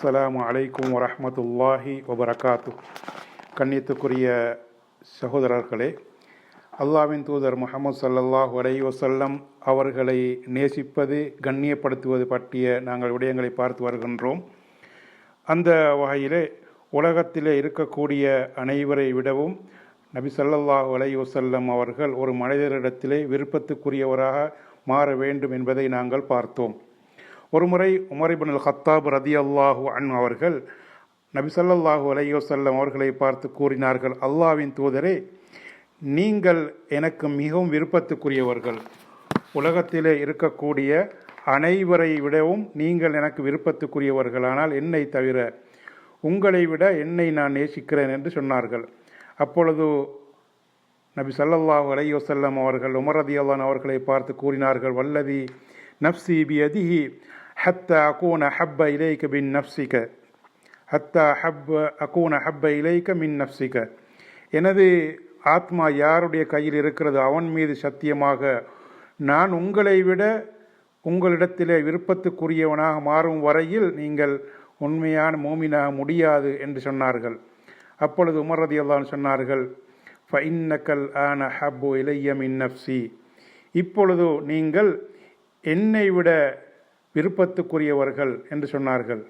அஸ்லாம் அலைக்கும் வரமத்துல்லாஹி வபரகாத்து கண்ணியத்துக்குரிய சகோதரர்களே அல்லாவின் தூதர் முகமது ஸல்லல்லாஹு அலைஹி வஸல்லம் அவர்களை நேசிப்பது கண்ணியப்படுத்துவது பற்றிய நாங்கள் விடயங்களை பார்த்து வருகின்றோம். அந்த வகையிலே உலகத்திலே இருக்கக்கூடிய அனைவரை விடவும் நபி சல்லல்லாஹு அலை வசல்லம் அவர்கள் ஒரு மனிதரிடத்திலே விருப்பத்துக்குரியவராக மாற வேண்டும் என்பதை நாங்கள் பார்த்தோம். ஒருமுறை உமர் அல் ஹத்தாப் ரதி அல்லாஹூ அன் அவர்கள் நபிசல்லாஹு அலையோசல்லம் அவர்களை பார்த்து கூறினார்கள் அல்லாவின் தூதரே நீங்கள் எனக்கு மிகவும் விருப்பத்துக்குரியவர்கள். உலகத்திலே இருக்கக்கூடிய அனைவரை விடவும் நீங்கள் எனக்கு விருப்பத்துக்குரியவர்கள். ஆனால் என்னை தவிர உங்களை விட என்னை நான் நேசிக்கிறேன் என்று சொன்னார்கள். அப்பொழுது நபி சல்லல்லாஹு அலைஹி அவர்கள் உமர் ரதியல்லான் அவர்களை பார்த்து கூறினார்கள் வல்லதி நப்சி பியதிஹி ஹத்த அகூன ஹப்ப இலைக்க பின் நப்சிக ஹத்தா ஹப்ப அகூன ஹப்ப இலைக்க மின் நப்சிக எனது ஆத்மா யாருடைய கையில் இருக்கிறது? அவன் மீது சத்தியமாக. நான் உங்களை விட உங்களிடத்திலே விருப்பத்துக்குரியவனாக மாறும் வரையில் நீங்கள் உண்மையான மோமினாக முடியாது என்று சொன்னார்கள். அப்பொழுது உமரதி அல்லான் சொன்னார்கள் ஃபைன்னக்கல் ஆன ஹப்பு இலைய மின் நப்சி இப்பொழுது நீங்கள் என்னை விட விருப்பத்துக்குரியவர்கள் என்று சொன்னார்கள்.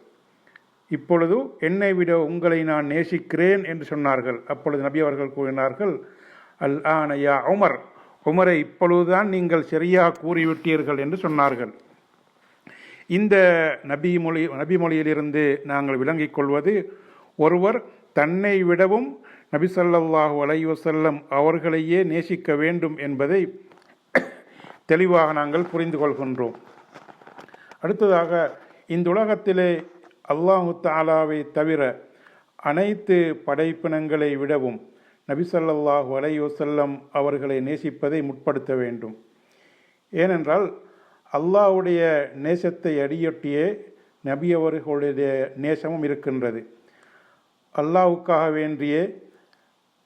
இப்பொழுது என்னை விட உங்களை நான் நேசிக்கிறேன் என்று சொன்னார்கள். அப்பொழுது நபி அவர்கள் கூறினார்கள் அல் ஆன உமர் உமரை இப்பொழுதுதான் நீங்கள் சரியாக கூறிவிட்டீர்கள் என்று சொன்னார்கள். இந்த நபி மொழி நபி மொழியிலிருந்து நாங்கள் விளங்கிக் கொள்வது ஒருவர் தன்னை விடவும் நபி ஸல்லல்லாஹு அலைஹி வஸல்லம் அவர்களையே நேசிக்க வேண்டும் என்பதை தெளிவாக நாங்கள் புரிந்து கொள்கின்றோம். அடுத்ததாக இந்த உலகத்திலே அல்லாஹு தாலாவை தவிர அனைத்து படைப்பினங்களை விடவும் நபிசல்லாஹு அலையுசல்லம் அவர்களை நேசிப்பதை முற்படுத்த வேண்டும். ஏனென்றால் அல்லாஹ்வுடைய நேசத்தை அடியொட்டியே நபி அவர்களுடைய நேசமும் இருக்கின்றது. அல்லாவுக்காக வேண்டியே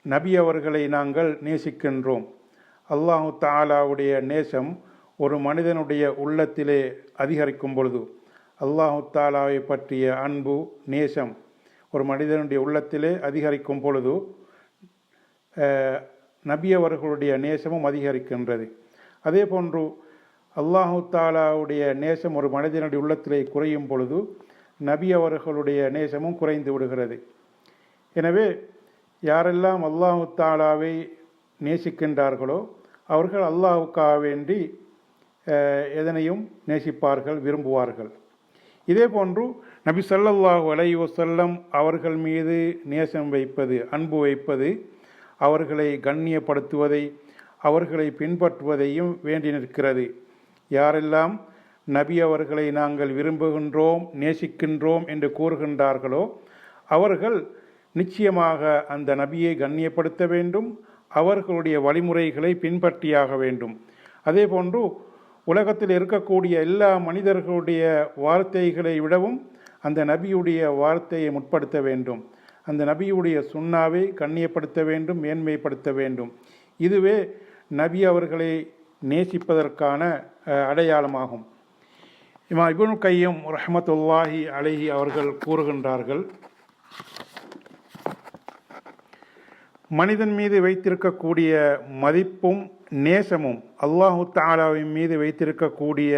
நபி அவர்களை நாங்கள் நேசிக்கின்றோம். அல்லாஹு தாலாவுடைய நேசம் ஒரு மனிதனுடைய உள்ளத்திலே அதிகரிக்கும் பொழுது அல்லாஹு தாலாவை பற்றிய அன்பு நேசம் ஒரு மனிதனுடைய உள்ளத்திலே அதிகரிக்கும் பொழுது நபி அவர்களுடைய நேசமும் அதிகரிக்கின்றது. அதே போன்று அல்லாஹு தாலாவுடைய நேசம் ஒரு மனிதனுடைய உள்ளத்திலே குறையும் பொழுது நபி அவர்களுடைய நேசமும் குறைந்து விடுகிறது. எனவே யாரெல்லாம் அல்லாஹு தாலாவை நேசிக்கின்றார்களோ அவர்கள் அல்லாஹுக்காக வேண்டி எதனையும் நேசிப்பார்கள் விரும்புவார்கள். இதே போன்று நபி சல்லல்லாஹு அலை வசல்லம் அவர்கள் மீது நேசம் வைப்பது அன்பு வைப்பது அவர்களை கண்ணியப்படுத்துவதை அவர்களை பின்பற்றுவதையும் வேண்டி நிற்கிறது. யாரெல்லாம் நபி அவர்களை நாங்கள் விரும்புகின்றோம் நேசிக்கின்றோம் என்று கூறுகின்றார்களோ அவர்கள் நிச்சயமாக அந்த நபியை கண்ணியப்படுத்த வேண்டும் அவர்களுடைய வழிமுறைகளை பின்பற்றியாக வேண்டும். அதே போன்று உலகத்தில் இருக்கக்கூடிய எல்லா மனிதர்களுடைய வார்த்தைகளை விடவும் அந்த நபியுடைய வார்த்தையை முற்படுத்த வேண்டும். அந்த நபியுடைய சுண்ணாவை கண்ணியப்படுத்த வேண்டும் மேன்மைப்படுத்த வேண்டும். இதுவே நபி அவர்களை நேசிப்பதற்கான அடையாளமாகும். இமா இபுன் கையம் ரஹமத்துல்லாஹி அலஹி அவர்கள் கூறுகின்றார்கள் மனிதன் மீது வைத்திருக்கக்கூடிய மதிப்பும் நேசமும் அல்லாஹு தாலாவின் மீது வைத்திருக்கக்கூடிய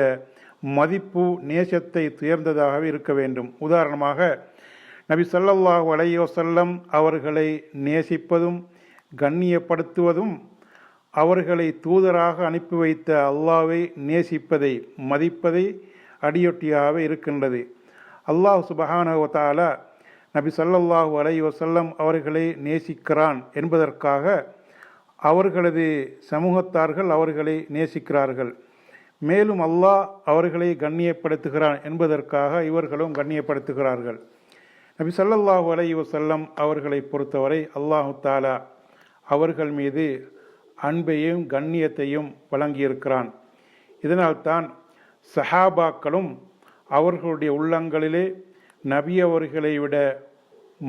மதிப்பு நேசத்தை துயர்ந்ததாகவே இருக்க வேண்டும். உதாரணமாக நபி சொல்லல்லாஹு அலையோசல்லம் அவர்களை நேசிப்பதும் கண்ணியப்படுத்துவதும் அவர்களை தூதராக அனுப்பி வைத்த அல்லாவை நேசிப்பதை மதிப்பதை அடியொட்டியாக இருக்கின்றது. அல்லாஹ் சுபஹானவத்தாலா நபி சல்லல்லாஹு அலை வசல்லம் அவர்களை நேசிக்கிறான் என்பதற்காக அவர்களது சமூகத்தார்கள் அவர்களை நேசிக்கிறார்கள். மேலும் அல்லாஹ் அவர்களை கண்ணியப்படுத்துகிறான் என்பதற்காக இவர்களும் கண்ணியப்படுத்துகிறார்கள். நபி சல்லல்லாஹு அலை வசல்லம் அவர்களை பொறுத்தவரை அல்லாஹு தாலா அவர்கள் மீது அன்பையும் கண்ணியத்தையும் வழங்கியிருக்கிறான். இதனால்தான் சஹாபாக்களும் அவர்களுடைய உள்ளங்களிலே நபி அவர்களை விட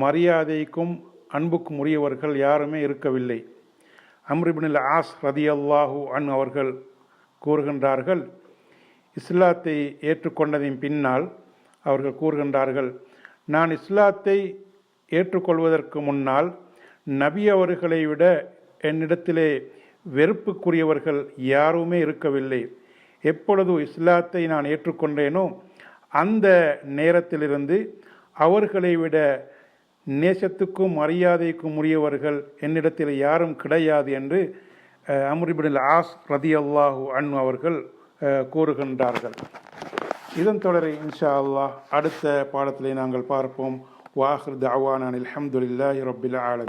மரியாதைக்கும் அன்புக்கும் உரியவர்கள் யாருமே இருக்கவில்லை. அம்ரிபின் ஆஸ் ரதி அல்லாஹூ அன் அவர்கள் கூறுகின்றார்கள் இஸ்லாத்தை ஏற்றுக்கொண்டதின் பின்னால் அவர்கள் கூறுகின்றார்கள் நான் இஸ்லாத்தை ஏற்றுக்கொள்வதற்கு முன்னால் நபி அவர்களை விட என்னிடத்திலே வெறுப்புக்குரியவர்கள் யாருமே இருக்கவில்லை. எப்பொழுது இஸ்லாத்தை நான் ஏற்றுக்கொண்டேனோ அந்த நேரத்திலிருந்து அவர்களை விட நேசத்துக்கும் மரியாதைக்கும் உரியவர்கள் என்னிடத்தில் யாரும் கிடையாது என்று அம்ரிபின் ஆஸ் ரதி அல்லாஹு அன் அவர்கள் கூறுகின்றார்கள். இதன் தொடரை இன்ஷா அல்லாஹ் அடுத்த பாடத்திலே நாங்கள் பார்ப்போம். வாஹர் தவானான் அல்ஹம்துலில்லாஹி ரபில் ஆலமி